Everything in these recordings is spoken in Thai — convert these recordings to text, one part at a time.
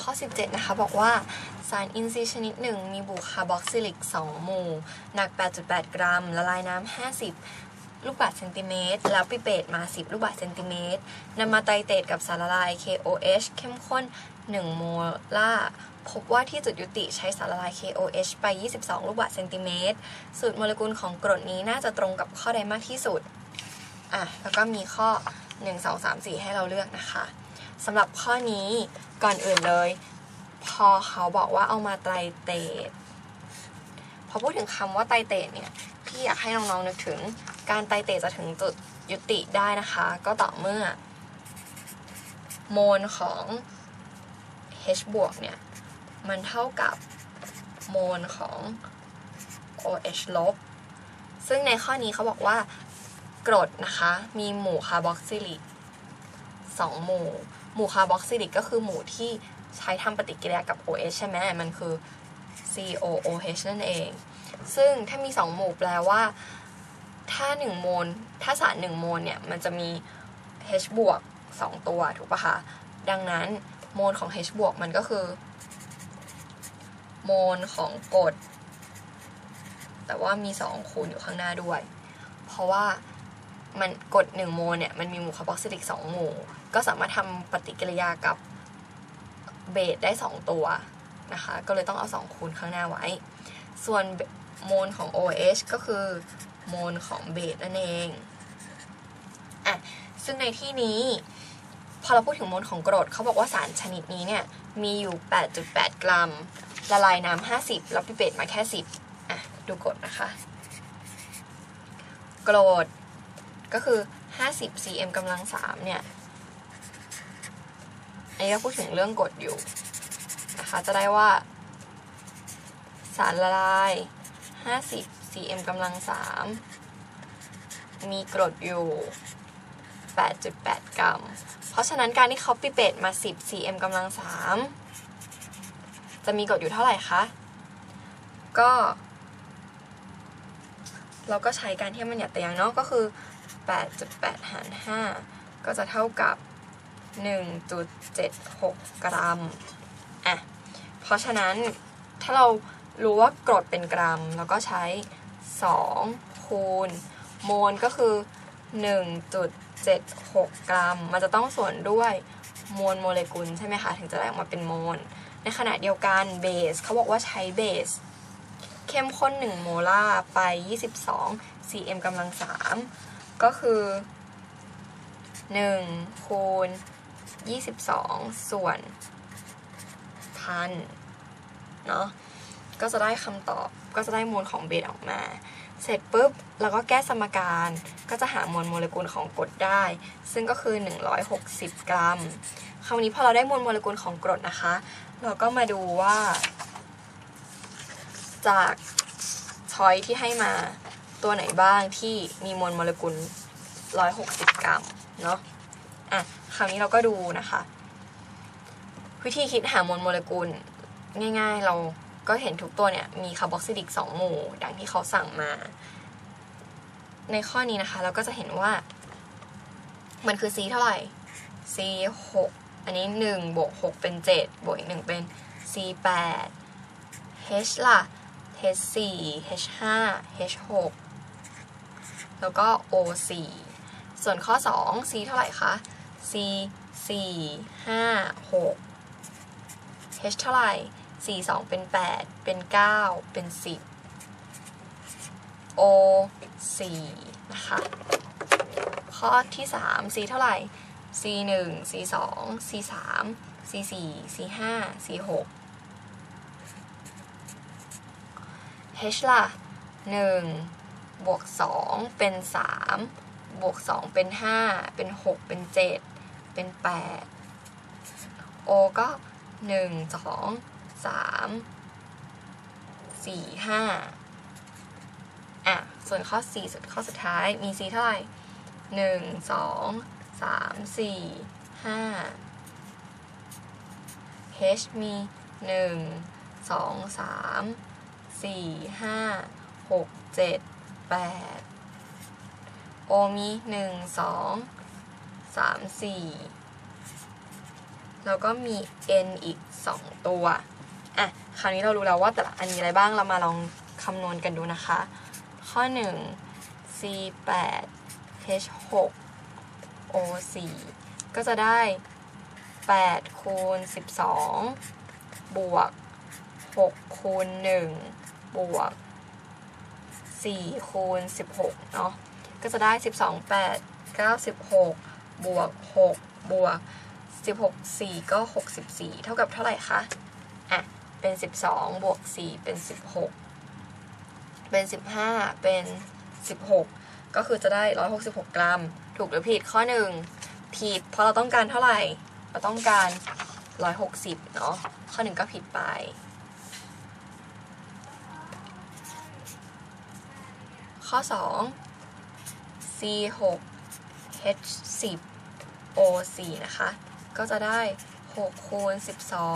ข้อ 17 นะคะ บอกว่าสารอินทรีย์ชนิดหนึ่งมีบุคาร์บอกซิลิก 2 หมู่ หนัก 8.8 กรัม ละลายน้ำ 50ลูกบาศก์เซนติเมตร แล้วปิเปตมา 10 ลูกบาศก์เซนติเมตรนำมาไตเตตกับสารละลาย KOH เข้มข้น 1 โมลาร์พบว่าที่จุดยุติใช้สารละลาย KOH ไป 22 ลูกบาศก์เซนติเมตร สูตรโมเลกุลของกรดนี้น่าจะตรงกับข้อใดมากที่สุด อะ แล้วก็มีข้อ 1 2 3 4 ให้เราเลือกนะคะ สำหรับข้อนี้ก่อนอื่นเลย พอเขาบอกว่าเอามาไตรเตรตพอพูดถึงคำว่าไตรเตรตเนี่ยพี่อยากให้น้องๆนึกถึง การไตรเตรตจะถึงจุดยุติได้นะคะ ก็ต่อเมื่อ โมลของ H บวกเนี่ย มันเท่ากับโมลของ OH ลบ ซึ่งในข้อนี้เขาบอกว่ากรดนะคะ มีหมู่คาร์บอกซิลิกสองหมู่ หมู่คาร์บอกซิลิกก็คือหมู่ที่ใช้ทำปฏิกิริยากับ OH ใช่ไหมมันคือ COOH นั่นเอง ซึ่งถ้ามี 2 หมู่แปลว่า ถ้า 1 โมล ถ้าสาร 1 โมลเนี่ย มันจะมี H บวก 2 ตัว ถูกปะคะ ดังนั้นโมลของ H บวกมันก็คือ โมลของกรด แต่ว่ามี 2 คูณอยู่ข้างหน้าด้วย เพราะว่ามันกรด1โมลเนี่ย มันมีหมู่คาร์บอกซิลิก 2 หมู่ ก็สามารถทำปฏิกิริยากับเบสได้ 2 ตัวนะคะ ก็เลยต้องเอา 2 คูณข้างหน้าไว้ ส่วนโมลของ OH ก็คือโมลของเบสนั่นเองอะซึ่งในที่นี้พอเราพูดถึงโมลของกรดเขาบอกว่าสารชนิดนี้เนี่ย มีอยู่ 8.8 กรัม ละลายน้ำ 50 แล้วพิเปตมาแค่ 10 อะ ดูกรดนะคะ กรดก็คือ 50 cm กำลัง 3 เนี่ย อันนี้ก็พูดถึงเรื่องกรดอยู่นะคะจะได้ว่า สารละลาย 50 cm กำลัง 3 มีกรดอยู่ 8.8 กรัม เพราะฉะนั้นการที่เขาปิเปตมา 10 cm กำลัง 3 จะมีกรดอยู่เท่าไหร่คะ ก็ เราก็ใช้การเทียบมันหยัดแต่ย่างเนาะก็คือ 8.8 หาร 5 ก็จะเท่ากับ 1.76 กรัมอะเพราะฉะนั้นถ้าเรารู้ว่ากรดเป็นกรัม แล้วก็ใช้ 2 คูณ โมลก็คือ 1.76 กรัม มันจะต้องส่วนด้วยมวลโมเลกุลใช่ไหมคะ ถึงจะได้ออกมาเป็นโมล ในขณะเดียวกันเบสเขาบอกว่าใช้เบส เข้มข้น 1 โมลาร์ไป 22 cm กำลัง 3 ก็คือ 1 คูณ 22 ส่วนพันเนาะก็จะได้คำตอบก็จะได้มวลของเบสออกมา เสร็จปุ๊บแล้วก็แก้สมการก็จะหามวลโมเลกุลของกรดได้ ซึ่งก็คือ 160 กรัม คราวนี้พอเราได้มวลโมเลกุลของกรดนะคะ เราก็มาดูว่า จากช้อยที่ให้มาตัวไหนบ้างที่มีมวลโมเลกุล 160 กรัมเนาะอะ คราวนี้เราก็ดูนะคะ วิธีคิดหามวลโมเลกุลง่ายๆ เราก็เห็นทุกตัวเนี่ยมีคาร์บอกซิลิก 2 หมู่ ดังที่เขาสั่งมา ในข้อนี้นะคะ เราก็จะเห็นว่า มันคือ C เท่าไหร่ C 6อันนี้1บวก6เป็น 7 บวกอีก1เป็น C 8 H ล่ะ H 4 H 5 H 6แล้วก็ O 4ส่วนข้อ 2 C เท่าไหร่คะ 4 5 6 H เท่าไหร่ 4 2 เป็น 8 เป็น 9 เป็น 10 O 4นะคะ ข้อที่ 3 C เท่าไหร่ C 1 C 2 C 3 C 4 C 5 C 6 H ล่ะ 1 บวก 2 เป็น 3 บวก 2 เป็น 5 เป็น 6 เป็น 7 เป็น 8 O ก็ 1 2 3 4 5 อะ ส่วนข้อ 4 สุดข้อสุดท้ายมี C เท่าไหร่ 1 2 3 4 5 H มี 1 2 3สี่ห้าหกเจ็ดแปดโอมีหนึ่งสอง สามสี่แล้วก็มี n อีก 2 ตัว อะ คราวนี้เรารู้แล้วว่าแต่ละอันมีอะไรบ้าง เรามาลองคำนวณกันดูนะคะ ข้อ 1 c 8 h 6 o 4ก็จะได้ 8 คูณ 12 บวก 6 คูณ 1 บวก 4 คูณ 16 เนาะ ก็จะได้ 12 8 96 บวก6บวก16 4 ก็ 64 เท่ากับเท่าไหร่คะ อะ เป็น 12 บวก 4 เป็น 16 เป็น 15 เป็น 16 ก็คือจะได้ 166 กรัม ถูกหรือผิดข้อ 1 ผิด เพราะเราต้องการเท่าไหร่ เราต้องการ 160 เนาะ ข้อ 1 ก็ผิดไป ข้อ 2 c 6 o 4นะคะ ก็จะได้ 6 คูณ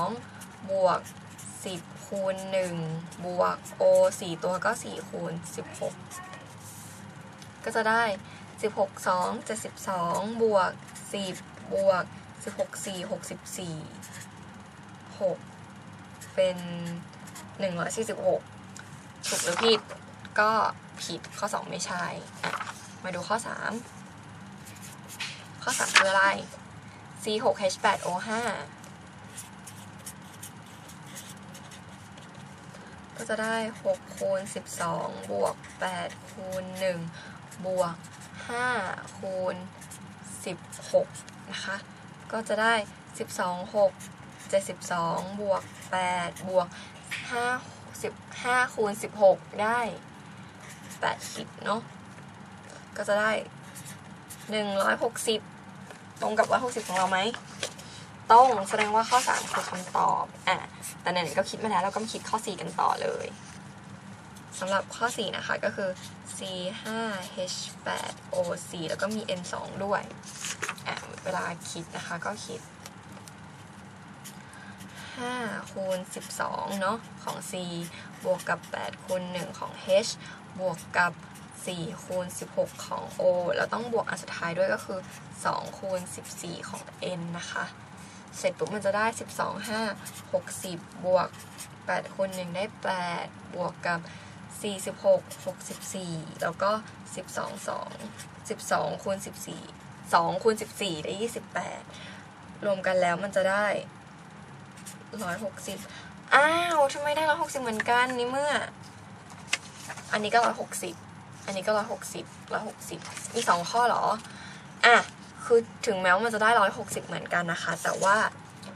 12 บวก 10 คูณ 1 บวก o 4 ตัวก็ 4 คูณ 16 ก็จะได้ 16 2 72 บวก 10 บวก 16 4 64 6 เป็น 146 ถูกหรือผิดก็ผิดข้อ 2 ไม่ใช่ มาดูข้อ 3 ข้อ3คืออะไร c 6 h 8 o 5 ก็จะได้ 6 คูณ 12 บวก 8 คูณ 1 บวก 5 คูณ 16 นะคะ ก็จะได้ 12 6 72 บวก 8 บวก 5 15 คูณ 16 ได้ 80 เนาะ ก็จะได้ 160 ตรงกับ160ของเราไหมตรงแสดงว่าข้อ3คือคำตอบอะแต่ไหนๆก็คิดมาแล้วเราก็มาคิดข้อ4กันต่อเลยสำหรับข้อ4นะคะก็คือ c 5 h 8 o 4แล้วก็มี n 2ด้วยอะเวลาคิดนะคะก็คิด5คูณ12 เนาะของ c บวกกับ 8คูณ1ของ h บวกกับ4คูณ16 ของ o แล้วต้องบวกอันสุดท้ายด้วยก็คือ 12คูณ14 ของ n นะคะ เสร็จปุ๊บมันจะได้ 12 5 60 บวก 8คูณ1ได้ 8 บวกกับ 46 64 แล้วก็ 12 2 12คูณ14 2คูณ14 ได้ 28 รวมกันแล้วมันจะได้ 160 อ้าวทำไมได้ 160 เหมือนกันนี่เมื่อ อันนี้ก็ 160 อันนี้ก็ 160 160 มี 2 ข้อหรอ อะ คือถึงแม้ว่ามันจะได้160เหมือนกันนะคะ แต่ว่า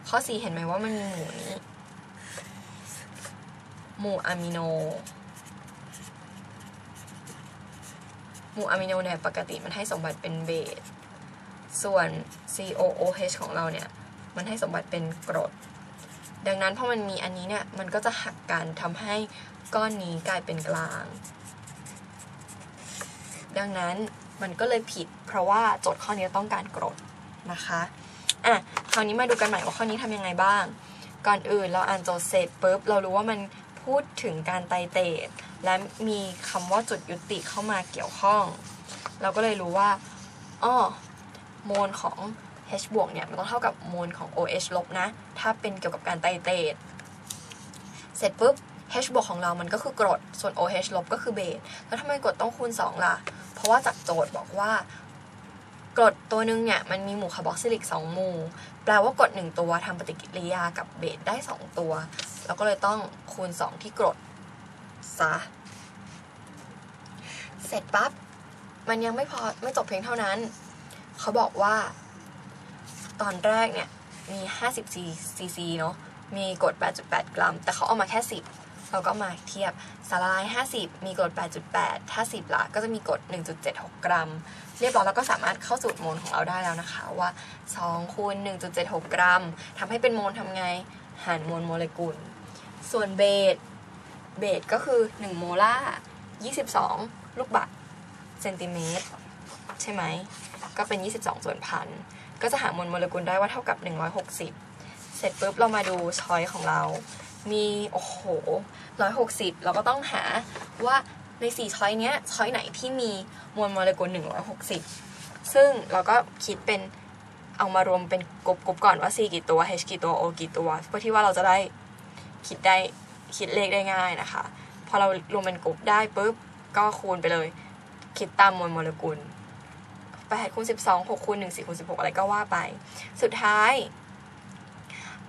ข้อ4เห็นไหมว่ามันมีหมู่นี้ หมู่อะมิโน หมู่อะมิโนเนี่ยปกติมันให้สมบัติเป็นเบส ส่วน COOH ของเราเนี่ย มันให้สมบัติเป็นกรด ดังนั้นพอมันมีอันนี้เนี่ย มันก็จะหักกันทำให้ก้อนนี้กลายเป็นกลาง ดังนั้น มันก็เลยผิด เพราะว่าโจทย์ข้อนี้ต้องการกรดนะคะอะคราวนี้มาดูกันใหม่ว่าข้อนี้ทำยังไงบ้าง ก่อนอื่นเราอ่านโจทย์เสร็จปุ๊บเรารู้ว่ามันพูดถึงการไตเตดและมีคำว่าจุดยุติเข้ามาเกี่ยวข้อง เราก็เลยรู้ว่าอ้อโมลของ H บวกเนี่ยมันต้องเท่ากับโมลของ OH ลบนะ ถ้าเป็นเกี่ยวกับการไตเตดเสร็จปุ๊บ H บวกของเรามันก็คือกรด ส่วน OH ลบก็คือเบส แล้วทำไมกรดต้องคูณ 2 ล่ะ เพราะว่าจากโจทย์บอกว่ากรดตัวหนึงเนี่ยมันมีหมู่คาร์บอกซิลิก2หมู่ แปลว่ากรด1ตัวทำปฏิกิริยากับเบสได้ 2 ตัว เราก็เลยต้องคูณ 2 ที่กรดซะ เสร็จปั๊บ มันยังไม่พอไม่จบเพียงเท่านั้น เขาบอกว่า ตอนแรกเนี่ย มี 50ซีซีเนาะมีกรด8.8 กรัม แต่เขาเอามาแค่ 10 เราก็มาเทียบสารละลาย 50 มีกรด 8.8 ถ้า 10 ละก็จะมีกรด 1.76 กรัม เรียบร้อยแล้วก็สามารถเข้าสูตรโมลของเราได้แล้วนะคะ ว่า2คูณ1.76 กรัมทำให้เป็นโมลทำไง หารมวลโมเลกุล ส่วนเบสเบสก็คือ 1 โมลาร์22 ลูกบาศก์เซนติเมตรใช่ไหม ก็เป็น 22 ส่วนพัน ก็จะหามวลโมเลกุลได้ว่าเท่ากับ 160 เสร็จปุ๊บเรามาดูช้อยของเรา มีโอ้โห160เราก็ต้องหาว่าใน4ช้อยเนี้ยช้อยไหนที่มีมวลโมเลกุล160ซึ่งเราก็คิดเป็นเอามารวมเป็นกลุ่มๆก่อนว่า C กี่ตัว H กี่ตัว O กี่ตัว เพื่อที่ว่าเราจะได้คิดได้คิดเลขได้ง่ายนะคะ พอเรารวมเป็นกลุ่มได้ปุ๊บก็คูณไปเลย คิดตามมวลโมเลกุล8คูณ12 6คูณ1 4คูณ16 อะไรก็ว่าไป สุดท้าย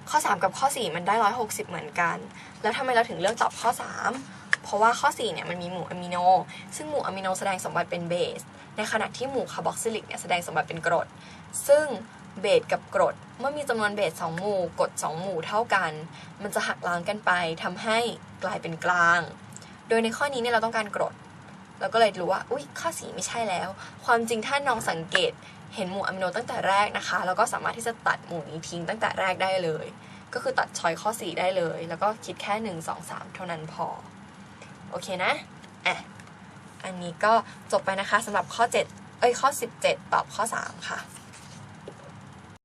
ข้อ 3 กับข้อ 4 มันได้ 160 เหมือนกัน แล้วทำไมเราถึงเลือกตอบข้อ 3 เพราะว่าข้อ 4 เนี่ยมันมีหมู่อะมิโน ซึ่งหมู่อะมิโนแสดงสมบัติเป็นเบส ในขณะที่หมู่คาร์บอกซิลิกเนี่ยแสดงสมบัติเป็นกรด ซึ่งเบสกับกรด เมื่อมีจำนวนเบส2หมู่กรด2หมู่เท่ากัน มันจะหักล้างกันไปทำให้กลายเป็นกลาง โดยในข้อนี้เนี่ยเราต้องการกรดเราก็เลยรู้ว่า อุ้ยข้อสีไม่ใช่แล้ว ความจริงถ้าน้องสังเกต เห็นหมู่อะมิโนตั้งแต่แรกนะคะ แล้วก็สามารถที่จะตัดหมู่นี้ทิ้งตั้งแต่แรกได้เลย ก็คือตัดชอยข้อ 4 ได้เลย แล้วก็คิดแค่ 1 2 3 เท่านั้นพอ โอเคนะอะอันนี้ก็จบไปนะคะสำหรับข้อ 7 เอ้ยข้อ 17 ตอบข้อ 3 ค่ะ